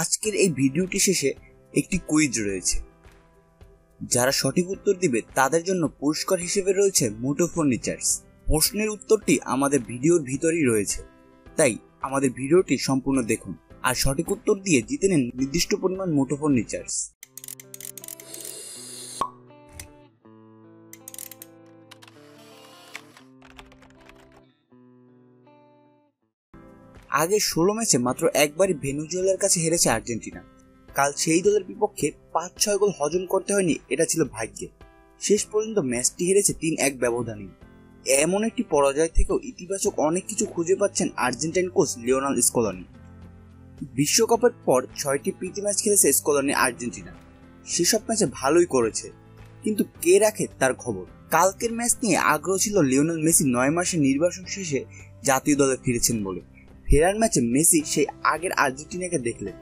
আজকের এই ভিডিওটি শেষে একটি কুইজ রয়েছে। যারা সঠিক উত্তর দিবে, তাদের জন্য পুরস্কার হিসেবে রয়েছে মোটো ফার্নিচার্স প্রশ্নের উত্তরটি আমাদের ভিডিওর ভিতরেই রয়েছে। তাই আমাদের ভিডিওটি সম্পূর্ণ দেখুন। আর সঠিক উত্তর দিয়ে জিতে নেন নির্দিষ্ট পরিমাণ মোটো ফার্নিচার্স আগে ষোলো ম্যাচে মাত্র একবারই ভেনুজুয়েলার কাছে হেরেছে আর্জেন্টিনা। কাল সেই দলের বিপক্ষে পাঁচ ছয় গোল হজম করতে হয়নি, এটা ছিল ভাগ্যে। শেষ পর্যন্ত ম্যাচটি হেরেছে তিন এক ব্যবধানে। এমন একটি পরাজয় থেকেও ইতিবাচক অনেক কিছু খুঁজে পাচ্ছেন আর্জেন্টাইন কোচ লিওনাল স্কলনি। বিশ্বকাপের পর ছয়টি প্রীতি ম্যাচ খেলেছে স্কলনি আর্জেন্টিনা। সেসব ম্যাচে ভালোই করেছে, কিন্তু কে রাখে তার খবর? কালকের ম্যাচ নিয়ে আগ্রহ ছিল লিওনেল মেসি নয় মাসের নির্বাচন শেষে জাতীয় দলে ফিরেছেন বলে। ফেরার ম্যাচে মেসি সেই আগের আর্জেন্টিনাকে দেখলেন।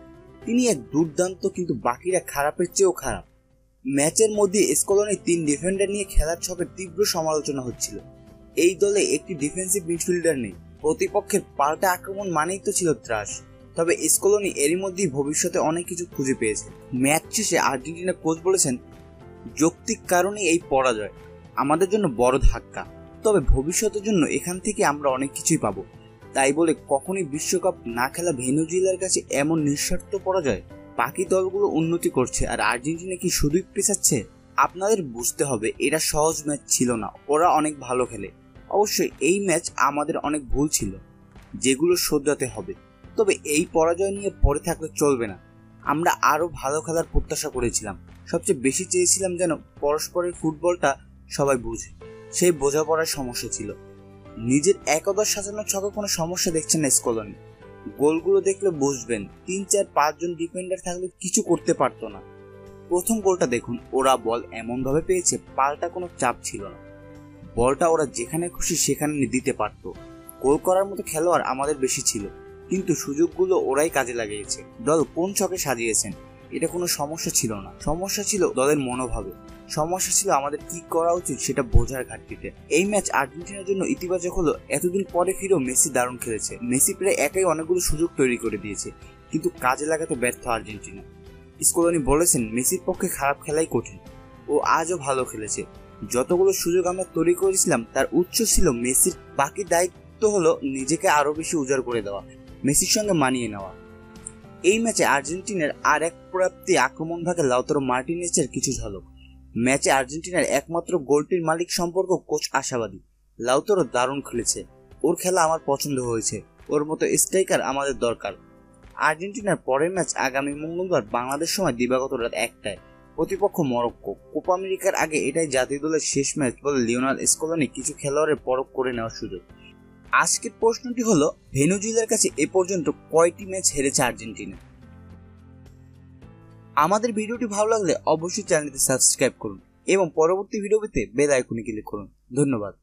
তিনি এক দুর্দান্ত কিন্তু বাকিরা খারাপের চেয়েও খারাপ। ম্যাচের মধ্যে স্কলনে তিন ডিফেন্ডার নিয়ে খেলার ছকের তীব্র সমালোচনা হচ্ছিল। এই দলে একটি ডিফেন্সিভ মিডফিল্ডার নেই। প্রতিপক্ষের পাল্টা আক্রমণ মানেই তো ছিল ত্রাস। তবে স্কলনি এরই মধ্যেই ভবিষ্যতে অনেক কিছু খুঁজে পেয়েছে। ম্যাচ শেষে আর্জেন্টিনা কোচ বলেছেন, যৌক্তিক কারণে এই পরাজয়। আমাদের জন্য বড় ধাক্কা। তবে ভবিষ্যতের জন্য এখান থেকে আমরা অনেক কিছুই পাবো। তাই বলে কখনই বিশ্বকাপ না খেলা ভেনুজুয়েলার কাছে এমন নিঃস্বার্থ পরাজয় বাকি দলগুলো উন্নতি করছে। আর আর্জেন্টিনা কি শুধুই পেছাচ্ছে আপনাদের বুঝতে হবে এটা সহজ ম্যাচ ছিল না, ওরা অনেক ভালো খেলে। অবশ্যই এই ম্যাচ আমাদের অনেক ভুল ছিল, যেগুলো শোধরাতে হবে। তবে এই পরাজয় নিয়ে পরে থাকলে চলবে না। আমরা আরও ভালো খেলার প্রত্যাশা করেছিলাম। সবচেয়ে বেশি চেয়েছিলাম যেন পরস্পরের ফুটবলটা সবাই বুঝে। সেই বোঝাপড়ার সমস্যা ছিল। নিজের একাদশ সাজানোর ছকে কোনো সমস্যা দেখছেন না স্কলনি গোলগুলো দেখলে বুঝবেন তিন, চার পাঁচজন ডিফেন্ডার থাকলে কিছু করতে পারতো না। প্রথম গোলটা দেখুন, ওরা বল এমনভাবে পেয়েছে, পাল্টা কোনো চাপ ছিল না। বলটা ওরা যেখানে খুশি সেখানে দিতে পারত। গোল করার মতো খেলোয়াড় আমাদের বেশি ছিল, কিন্তু সুযোগগুলো ওরাই কাজে লাগিয়েছে। দল কোন ছকে সাজিয়েছেন? এটা কোনো সমস্যা ছিল না। সমস্যা ছিল দলের মনোভাবে। সমস্যা ছিল আমাদের কি করা উচিত সেটা বোঝার ঘাটতিতে। এই ম্যাচ আর্জেন্টিনার জন্য ইতিবাচক হলো এতদিন পরে ফিরেও মেসি দারুণ খেলেছে। মেসি প্রায় একাই অনেকগুলো সুযোগ তৈরি করে দিয়েছে, কিন্তু কাজে লাগাতে ব্যর্থ আর্জেন্টিনা। স্কোলনি বলেছেন, মেসির পক্ষে খারাপ খেলাই কঠিন। ও আজও ভালো খেলেছে। যতগুলো সুযোগ আমরা তৈরি করেছিলাম, তার উচ্চ ছিল মেসির বাকি দায়িত্ব হলো নিজেকে আরও বেশি উজাড় করে দেওয়া, মেসির সঙ্গে মানিয়ে নেওয়া। এই ম্যাচে আর্জেন্টিনার আর এক প্রাপ্তি আক্রমণ ভাগে লাউতারো মার্টিনেসের কিছু ঝলক। ম্যাচে আর্জেন্টিনার একমাত্র গোলটির মালিক সম্পর্ক কোচ আশাবাদী। লাউতারো দারুণ খেলেছে। ওর খেলা আমার পছন্দ হয়েছে। ওর মতো স্ট্রাইকার আমাদের দরকার। আর্জেন্টিনার পরের ম্যাচ আগামী মঙ্গলবার বাংলাদেশ সময় দিবাগত রাত একটায়। প্রতিপক্ষ মরক্কো। কোপা আমেরিকার আগে এটাই জাতীয় দলের শেষ ম্যাচ বলে লিওনাল স্কলনি কিছু খেলোয়াড়ের পরক করে নেওয়ার সুযোগ। আজকের প্রশ্নটি হলো, ভেনুজুয়েলার কাছে এ পর্যন্ত কয়টি ম্যাচ হেরেছে আর্জেন্টিনা? আমাদের ভিডিওটি ভালো লাগলে অবশ্যই চ্যানেলটি সাবস্ক্রাইব করুন এবং পরবর্তী ভিডিও পেতে বেল আইকনে ক্লিক করুন। ধন্যবাদ।